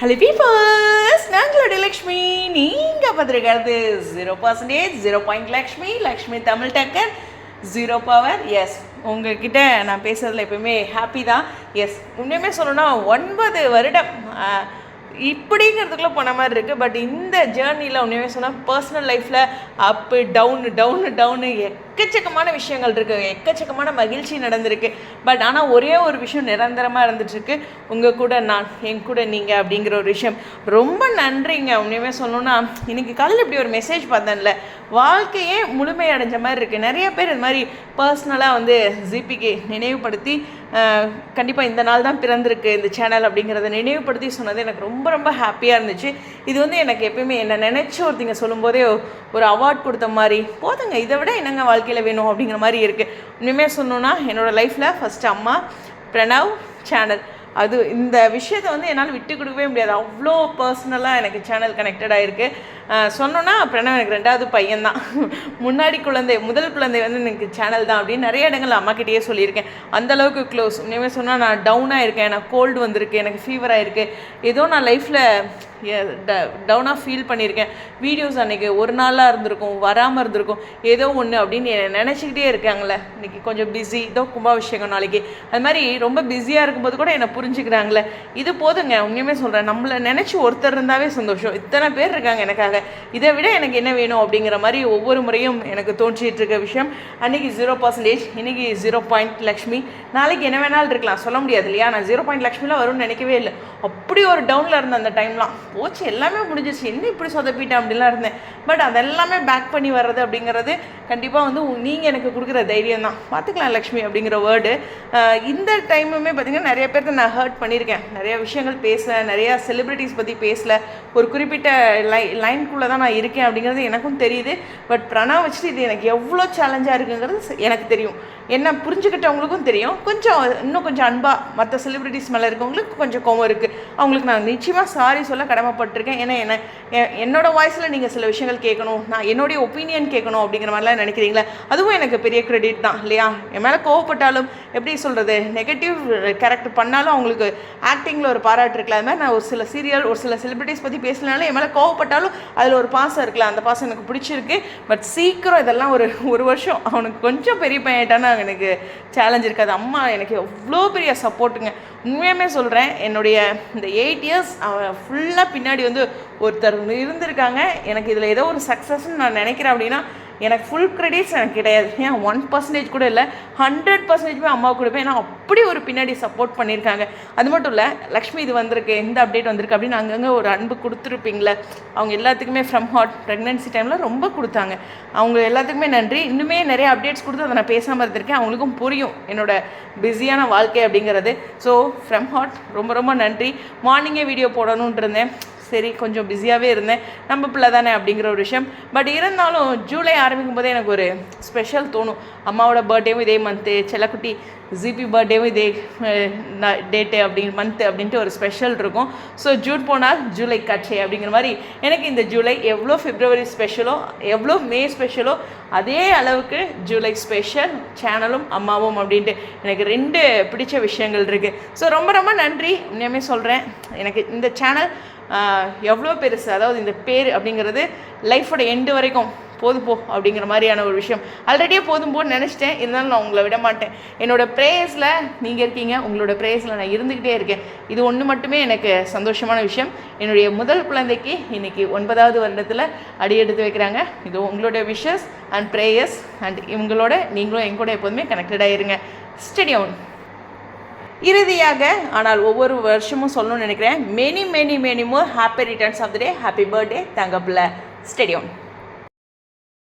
Hello peepers நாங்களோட Lakshmi. நீங்கள் பார்த்துருக்கிறது zero percentage zero point Lakshmi Lakshmi Tamil டக்கர் zero power S உங்ககிட்ட நான் பேசுகிறதுல எப்பயுமே ஹாப்பி தான். எஸ் உண்மையுமே சொல்லணும்னா ஒன்பது வருடம் இப்படிங்கிறதுக்குள்ளே போன மாதிரி இருக்குது பட் இந்த ஜேர்னியில் உண்மையுமே சொன்னால் பர்சனல் லைஃப்பில் அப்பு டவுனு டவுனு டவுனு எக்கச்சக்கமான விஷயங்கள் இருக்குது எக்கச்சக்கமான மகிழ்ச்சி நடந்திருக்கு. பட் ஆனால் ஒரே ஒரு விஷயம் நிரந்தரமாக இருந்துட்டுருக்கு. உங்கள் கூட நான் என் கூட நீங்கள் அப்படிங்கிற ஒரு விஷயம். ரொம்ப நன்றிங்க. உண்மையுமே சொல்லணும்னா இன்னைக்கு காலையில் இப்படி ஒரு மெசேஜ் பார்த்தேன்ல. வாழ்க்கையே முழுமையடைஞ்ச மாதிரி இருக்குது நிறைய பேர் இது மாதிரி பர்சனலாக வந்து ஜிபிக்கு நினைவுபடுத்தி கண்டிப்பாக இந்த நாள் தான் பிறந்திருக்கு இந்த சேனல் அப்படிங்கிறத நினைவுபடுத்தி சொன்னது எனக்கு ரொம்ப ரொம்ப ஹாப்பியாக இருந்துச்சு. இது வந்து எனக்கு எப்பயுமே என்னை நினச்சி ஒருத்தங்க சொல்லும்போதே ஒரு அவார்ட் கொடுத்த மாதிரி. போதுங்க. இதை விட என்னங்க வாழ்க்கை வாழ்க்கையில் வேணும் அப்படிங்கிற மாதிரி இருக்குது இனிமேல் சொல்லணுன்னா என்னோடய லைஃப்பில் ஃபஸ்ட்டு அம்மா பிரணவ் சேனல். அது இந்த விஷயத்தை வந்து என்னால் விட்டு கொடுக்கவே முடியாது. அவ்வளோ பர்சனலாக எனக்கு சேனல் கனெக்டடாக இருக்குது சொன்னோன்னா பிரணவ் எனக்கு ரெண்டாவது பையன்தான். முன்னாடி குழந்தை முதல் குழந்தை வந்து எனக்கு சேனல் தான் அப்படின்னு நிறைய இடங்கள் அம்மாக்கிட்டேயே சொல்லியிருக்கேன். அந்த அளவுக்கு க்ளோஸ் இனிமேல் சொன்னால் நான் டவுனாக இருக்கேன் எனக்கு கோல்டு வந்திருக்கு எனக்கு ஃபீவர் ஆகிருக்கு ஏதோ நான் லைஃப்பில் டவுனாக ஃபீல் பண்ணியிருக்கேன். வீடியோஸ் அன்றைக்கி ஒரு நாளாக இருந்திருக்கும் வராமல் இருந்திருக்கும். ஏதோ ஒன்று அப்படின்னு நினச்சிக்கிட்டே இருக்காங்களே இன்றைக்கி கொஞ்சம் பிஸி இதோ கும்பாபிஷேகம் நாளைக்கு. அது மாதிரி ரொம்ப பிஸியாக இருக்கும்போது கூட என்னை புரிஞ்சுக்கிறாங்களே இது போதுங்க. உண்மையுமே சொல்கிறேன் நம்மளை நினச்சி ஒருத்தர் இருந்தாவே சந்தோஷம். இத்தனை பேர் இருக்காங்க எனக்காக. இதை விட எனக்கு என்ன வேணும் அப்படிங்கிற மாதிரி ஒவ்வொரு முறையும் எனக்கு தோன்றிட்டு இருக்க விஷயம். அன்றைக்கி ஜீரோ பர்சன்டேஜ் இன்றைக்கி ஜீரோ பாயிண்ட் லக்ஷ்மி. நாளைக்கு என்ன வேணாலும் இருக்கலாம். சொல்ல முடியாது இல்லையா? நான் ஜீரோ பாயிண்ட் லக்ஷ்மிலாம் வரும்னு நினைக்கவே இல்லை. அப்படி ஒரு டவுனில் இருந்தேன் அந்த டைம்லாம் போச்சு எல்லாமே முடிஞ்சிச்சு என்ன இப்படி சொதப்பிட்டேன் அப்படிலாம் இருந்தேன். பட் அதெல்லாமே பேக் பண்ணி வர்றது அப்படிங்கிறது கண்டிப்பாக வந்து நீங்கள் எனக்கு கொடுக்குற தைரியம் தான். பார்த்துக்கலாம் லக்ஷ்மி அப்படிங்கிற வேர்டு இந்த டைமுமே பார்த்திங்கன்னா நிறைய பேர்த்த நான் ஹர்ட் பண்ணியிருக்கேன். நிறைய விஷயங்கள் பேசல நிறையா செலிப்ரிட்டிஸ் பற்றி பேசல. ஒரு குறிப்பிட்ட லை லைன் லைனுக்குள்ளே தான் நான் இருக்கேன் அப்படிங்கிறது எனக்கும் தெரியுது. பட் பிரணா வச்சுட்டு இது எனக்கு எவ்வளோ சேலஞ்சாக இருக்குங்கிறது எனக்கு தெரியும். என்ன புரிஞ்சுக்கிட்டவங்களுக்கும் தெரியும். கொஞ்சம் இன்னும் கொஞ்சம் அன்பாக மற்ற செலிப்ரிட்டிஸ் மேலே இருக்கவங்களுக்கு கொஞ்சம் கோவம் இருக்குது அவங்களுக்கு நான் நிச்சயமாக சாரி சொல்ல கடமைப்பட்டிருக்கேன். ஏன்னா என்ன என்னோடய வாய்ஸில் நீங்கள் சில விஷயங்கள் கேட்கணும். நான் என்னுடைய ஒப்பீனியன் கேட்கணும் அப்படிங்கிற மாதிரிலாம் நினைக்கிறீங்களா? அதுவும் எனக்கு பெரிய கிரெடிட் தான் இல்லையா? என் மேலே கோவப்பட்டாலும் எப்படி சொல்கிறது நெகட்டிவ் கேரக்டர் பண்ணாலும் அவங்களுக்கு ஆக்டிங்கில் ஒரு பாராட்டு இருக்குல்ல? அது மாதிரி நான் ஒரு சில சீரியல் ஒரு சில செலிபிரிட்டிஸ் பற்றி பேசினாலும் என் மேலே கோவப்பட்டாலும் அதில் ஒரு பாசம் இருக்குல்ல அந்த பாசம் எனக்கு பிடிச்சிருக்கு. பட் சீக்கிரம் இதெல்லாம் ஒரு ஒரு வருஷம் அவனுக்கு கொஞ்சம் பெரிய பையன்ட்டானா எனக்கு சேலஞ்ச் இருக்காது அம்மா எனக்கு எவ்வளோ பெரிய சப்போர்ட்டுங்க உண்மையுமே சொல்கிறேன் என்னுடைய இந்த எயிட் இயர்ஸ் அவன் ஃபுல்லாக பின்னாடி வந்து ஒருத்தர் இருந்திருக்காங்க. எனக்கு இதில் ஏதோ ஒரு சக்ஸஸ்ன்னு நான் நினைக்கிறேன் அப்படின்னா எனக்கு ஃபுல் கிரெடிட்ஸ் எனக்கு கிடையாது. ஏன் ஒன் பர்சன்டேஜ் கூட இல்லை. ஹண்ட்ரட் பர்சன்டேஜ்மே அம்மாவுக்கு கொடுப்பேன். ஏன்னா அப்படி ஒரு பின்னாடி சப்போர்ட் பண்ணியிருக்காங்க அது மட்டும் இல்லை லக்ஷ்மி இது வந்திருக்கு இந்த அப்டேட் வந்திருக்கு அப்படின்னு அங்கங்கே ஒரு அன்பு கொடுத்துருப்பீங்களே. அவங்க எல்லாத்துக்குமே ஃப்ரம் ஹாட் ப்ரெக்னென்சி டைமில் ரொம்ப கொடுத்தாங்க. அவங்க எல்லாத்துக்குமே நன்றி. இன்னுமே நிறைய அப்டேட்ஸ் கொடுத்து அதை நான் பேசாமல் இருந்திருக்கேன். அவங்களுக்கும் புரியும் என்னோட பிஸியான வாழ்க்கை அப்படிங்கிறது. ஸோ ஃப்ரம் ஹாட் ரொம்ப ரொம்ப நன்றி. மார்னிங்கே வீடியோ போடணுன்ட்டு இருந்தேன். சரி கொஞ்சம் பிஸியாகவே இருந்தேன். நம்ம பிள்ளை தானே அப்படிங்கிற ஒரு விஷயம். பட் இருந்தாலும் ஜூலை ஆரம்பிக்கும் போதே எனக்கு ஒரு ஸ்பெஷல் தோணும். அம்மாவோட பர்த்டேவும் இதே மந்த்து செல்லக்குட்டி ஜிபி பர்த்டேவும் இதே டேட்டு அப்படிங்கிற மந்த்து அப்படின்ட்டு ஒரு ஸ்பெஷல் இருக்கும். ஸோ ஜூன் போனால் ஜூலை காட்சி அப்படிங்கிற மாதிரி எனக்கு இந்த ஜூலை எவ்வளோ ஃபிப்ரவரி ஸ்பெஷலோ எவ்வளோ மே ஸ்பெஷலோ அதே அளவுக்கு ஜூலை ஸ்பெஷல் சேனலும் அம்மாவும் அப்படின்ட்டு எனக்கு ரெண்டு பிடிச்ச விஷயங்கள் இருக்குது ஸோ ரொம்ப ரொம்ப நன்றி. இன்னுமே சொல்கிறேன் எனக்கு இந்த சேனல் எவ்வளோ பெருசு? அதாவது இந்த பேர் அப்படிங்கிறது லைஃபோட எண்டு வரைக்கும் போதும் போ அப்படிங்கிற மாதிரியான ஒரு விஷயம். ஆல்ரெடியே போதும் போன்னு நினச்சிட்டேன். இருந்தாலும் நான் உங்களை விட மாட்டேன். என்னோட ப்ரேயர்ஸில் நீங்கள் இருக்கீங்க. உங்களோட ப்ரேயர்ஸில் நான் இருந்துக்கிட்டே இருக்கேன். இது ஒன்று மட்டுமே எனக்கு சந்தோஷமான விஷயம். என்னுடைய முதல் குழந்தைக்கு இன்றைக்கி ஒன்பதாவது வருடத்தில் அடி எடுத்து வைக்கிறாங்க. இது உங்களுடைய விஷஸ் அண்ட் ப்ரேயர்ஸ் அண்ட் இவங்களோட நீங்களும் எங்கூட எப்போதுமே கனெக்டடாக இருங்க. ஸ்டெடியோன் இறுதியாக ஆனால் ஒவ்வொரு வருஷமும் சொல்லணும்னு நினைக்கிறேன் many many many more happy returns of the day happy birthday தங்கப்பில் stadium